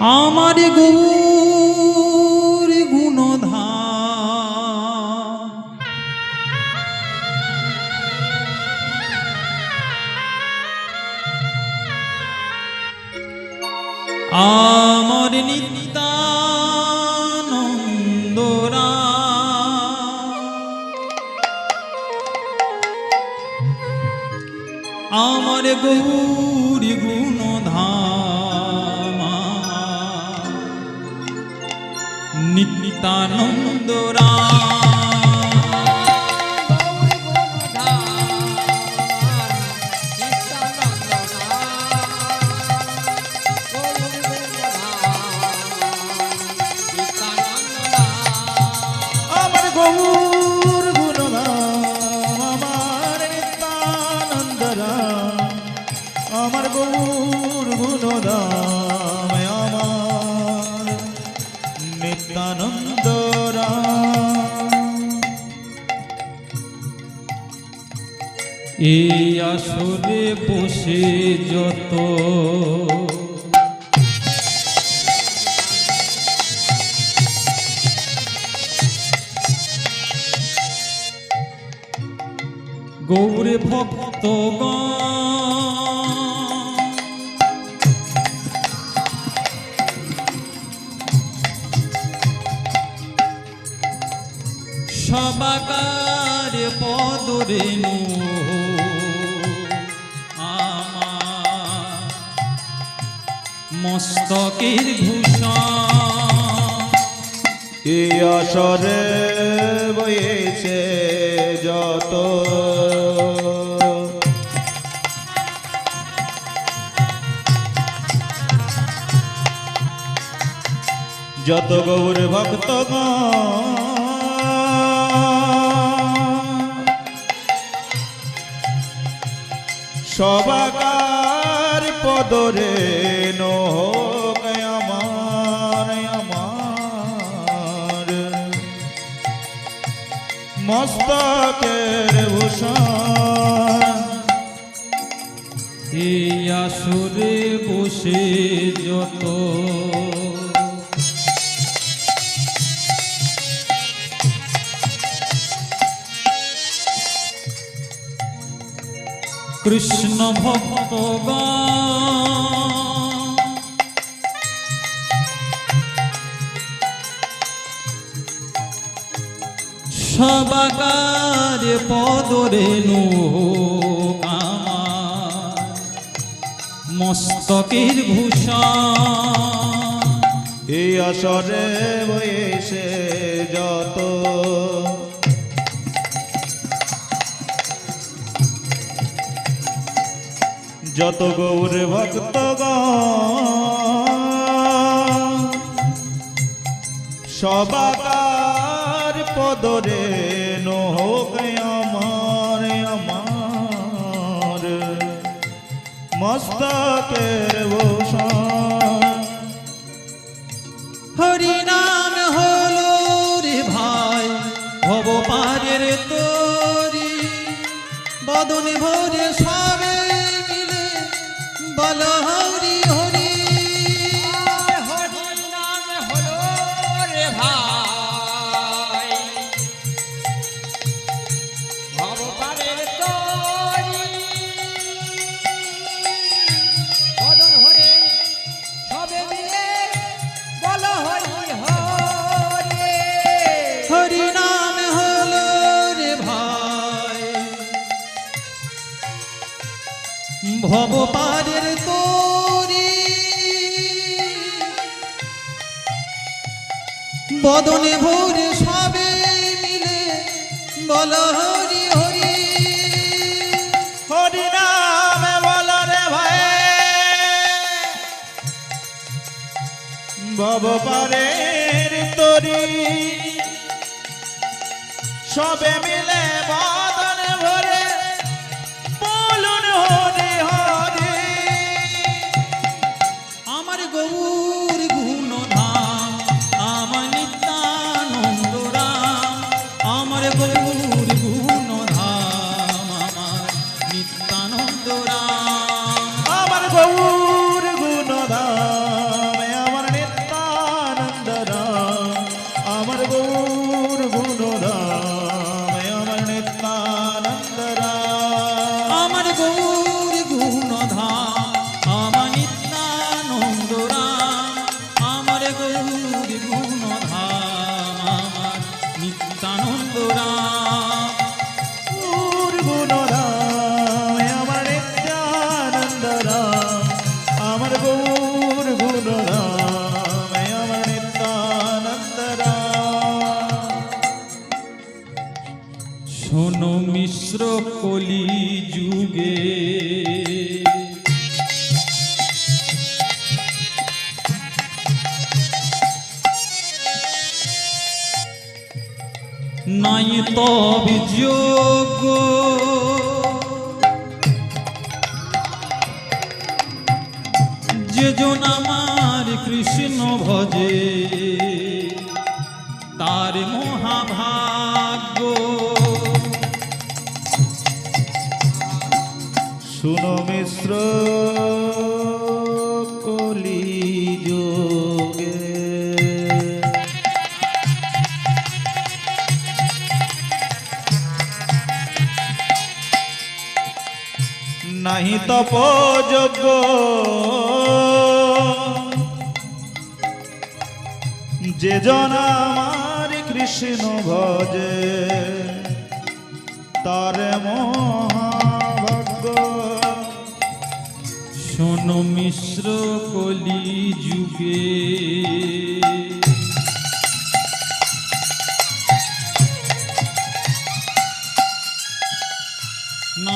আমার গৌর গুণধা আমার নিত্যানন্দরা। আমার গৌরী নিত্যানন্দরা। আমার গৌর গুণধাম এই আসরে বসে যত। গৌরে ভক্ত সবাকার পদরেণু আমার মস্তকের ভূষণ। এই আসরে বয়েছে যত? যত গৌর ভক্ত সবাকার পদরে এই আসরে বসে যত কৃষ্ণ ভক্তগণ সবাকার পদরেণু আমার। মস্তকের ভূষণ। এই বয়েছে যত। যত গৌর ভক্ত সবাকার পদরে নোক আমার আমার। মস্তকের ভূষণ হরি নাম হলো রে ভাই ভব পারের তোরি। বদনে ভরে সবে ভব পারের তোরি। বদনে ভরে সবে মিলে বল হরি হরি। হরি নাম বল রে ভাই। ভব পারের তরি। সবে মিলে বদন ভরে বলুন হরি হরি। আমার নাই তবে যোগ্য আমার কৃষ্ণ ভজে তার মহাভাগ্য। শুনো মিশ্র। তপযোগ্য যে আমার কৃষ্ণ ভজে তার মহাভাগ্য। শোনো মিশ্র কলি যুগে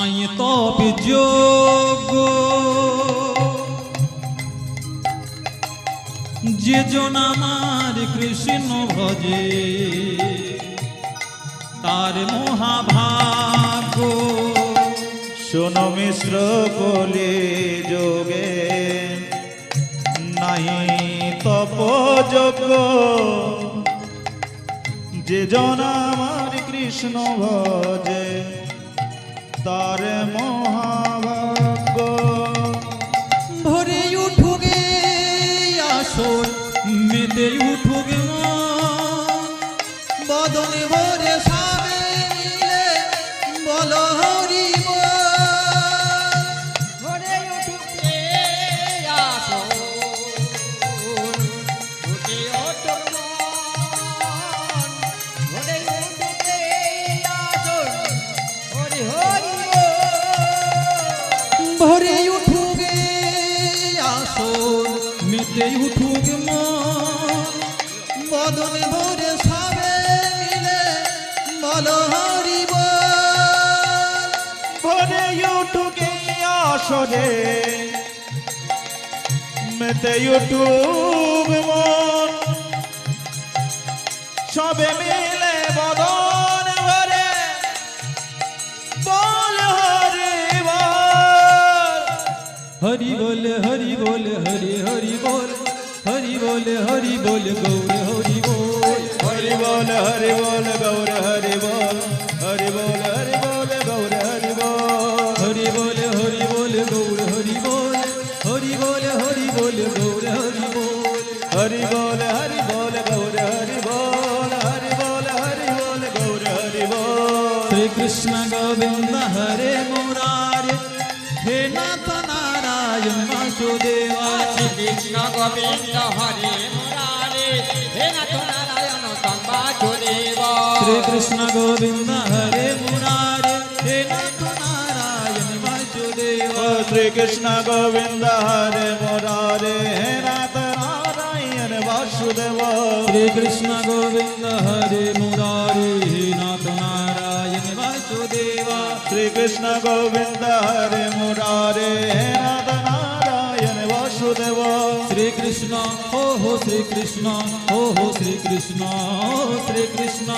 নাই তবে যোগ্য যে জন আমার কৃষ্ণ ভজে, তার মহাভাগ্য শোনো মিশ্র কলি যোগে নাহি তপযোগ্য যে জন আমার কৃষ্ণ ভজে তার মহাভাগ্য। ভরে উঠুগে আসর মেতে উঠুগে বদনে ভরে উঠুগে আসর মেতে উঠুগে বদনে ভরে সাবে মিলে বল হরি ভরে উঠুকে আসরে মেতে উঠুক মন। সবে মিলে বদন হরি বল হরি বল হরি হরি বল হরি বল হরি বল গৌর হরি বল হরি বল হরি বল গৌর হরি বল হরি বল হরি বল গৌর হরি বল হরি বল হরি বল গৌর হরি বল হরি বল হরি বল গৌর হরি বল হরি বল হরি বল গৌর হরি বল হরি বল হরি বল গৌর হরি বল শ্রী কৃষ্ণ গোবিন্দ গোবিন্দ হরে মুরারে। হে নাথ নারায়ণ সম্বাসুদেব শ্রী কৃষ্ণ গোবিন্দ হরে মুরারে। হে নাথ নারায়ণ বাসুদেবা শ্রী কৃষ্ণ গোবিন্দ হরে মুরারে। হে নাথ নারায়ণ বাসুদেব। শ্রী কৃষ্ণ গোবিন্দ হরে মুরারে। হে নাথ নারায়ণ বাসুদেবা শ্রী কৃষ্ণ গোবিন্দ হরে মুরারে। হে নাথ বাসুদেব শ্রীকৃষ্ণ হো হো শ্রী কৃষ্ণ হো হো শ্রীকৃষ্ণ শ্রী কৃষ্ণ